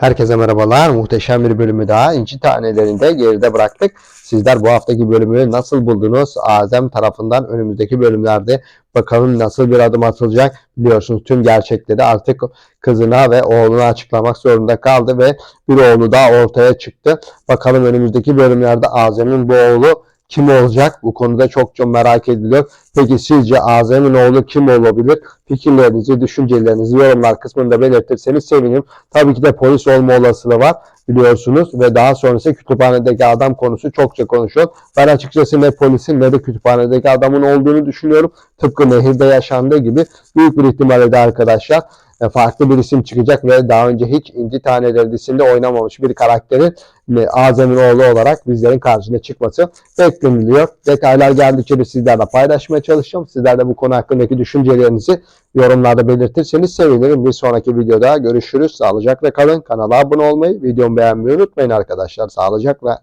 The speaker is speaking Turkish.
Herkese merhabalar. Muhteşem bir bölümü daha İnci Tanelerinde geride bıraktık. Sizler bu haftaki bölümü nasıl buldunuz? Azem tarafından önümüzdeki bölümlerde bakalım nasıl bir adım atılacak. Biliyorsunuz tüm gerçekleri artık kızına ve oğluna açıklamak zorunda kaldı ve bir oğlu daha ortaya çıktı. Bakalım önümüzdeki bölümlerde Azem'in bu oğlu kim olacak? Bu konuda çok çok merak ediliyor. Peki sizce Azem'in oğlu kim olabilir? Fikirlerinizi, düşüncelerinizi yorumlar kısmında belirtirseniz sevinirim. Tabii ki de polis olma olasılığı var biliyorsunuz ve daha sonrası kütüphanedeki adam konusu çokça konuşuyor. Ben açıkçası ne polisin ne de kütüphanedeki adamın olduğunu düşünüyorum. Tıpkı nehirde yaşandığı gibi büyük bir ihtimalle de arkadaşlar farklı bir isim çıkacak ve daha önce hiç İnci Taneleri dizisinde oynamamış bir karakterin e, Azem'in oğlu olarak bizlerin karşısına çıkması bekleniliyor. Detaylar geldikçe de sizlerle paylaşmaya çalışacağım. Sizler de bu konu hakkındaki düşüncelerinizi yorumlarda belirtirseniz sevinirim. Bir sonraki videoda görüşürüz. Sağlıcakla kalın. Kanala abone olmayı, videomu beğenmeyi unutmayın arkadaşlar. Sağlıcakla.